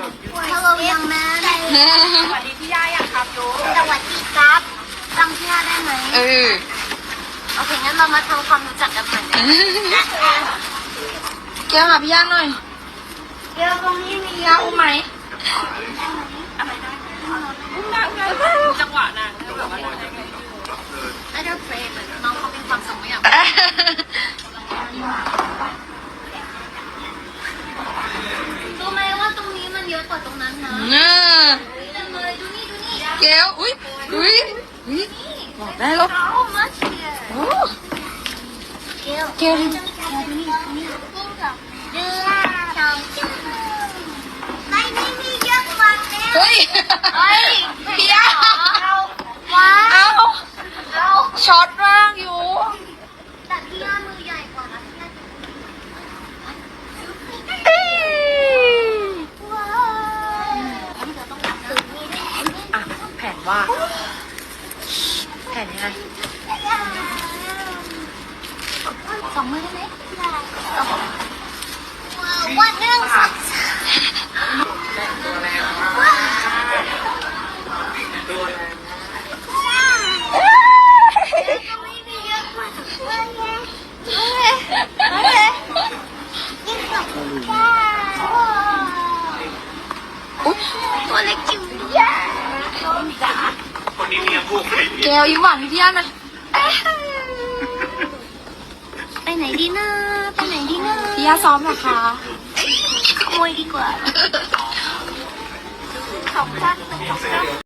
Hello young man สวัสดีพี่ย่ายังครับโยสวัสดีครับจำพี่ย่าได้ไหมเออโอเคงั้นเรามาทำความรู้จักกันใหม่แก้วหาพี่ย่าหน่อยเดี๋ยวตรงนี้มีย่าอุ้มไหมจังหวะนางไอเดอร์เพลย์น้องเขาเป็นความสุขไมอะรู้ นี้มันเยอะกว่าตรงนั้นนะเออเต็มเลยดูนี่ดูนี่แก้วอุ้ยอุ้ยอุ้ยบอกได้แล้ว How much here โอ้เกลเกลดูนี่ดูนี่นี่กุ้งกับเดือดสองจุดไม่ไม่มีเยอะกว่าแล้วเฮ้ยเฮ้ยพี่ย่าเอาว้าเอ้าเอาช็อตมากอยู่แต่พี่ย่ามือใหญ่กว่านะว้าวเดี๋ยวต้องถือมีด อะ แผน ว่า แผนยังไงสองมือได้ไหมวันหนึ่งสองสามไม่มีเยอะกว่ายิ่งกับย่าอุ๊ยตัวเล็กจิ๋วย่าแก้วยิ้มหวานให้พี่ย่าหน่อยไปไหนดีนะไปไหนดีนะพี่ย่าซ้อมเหรอคะขโมยดีกว่า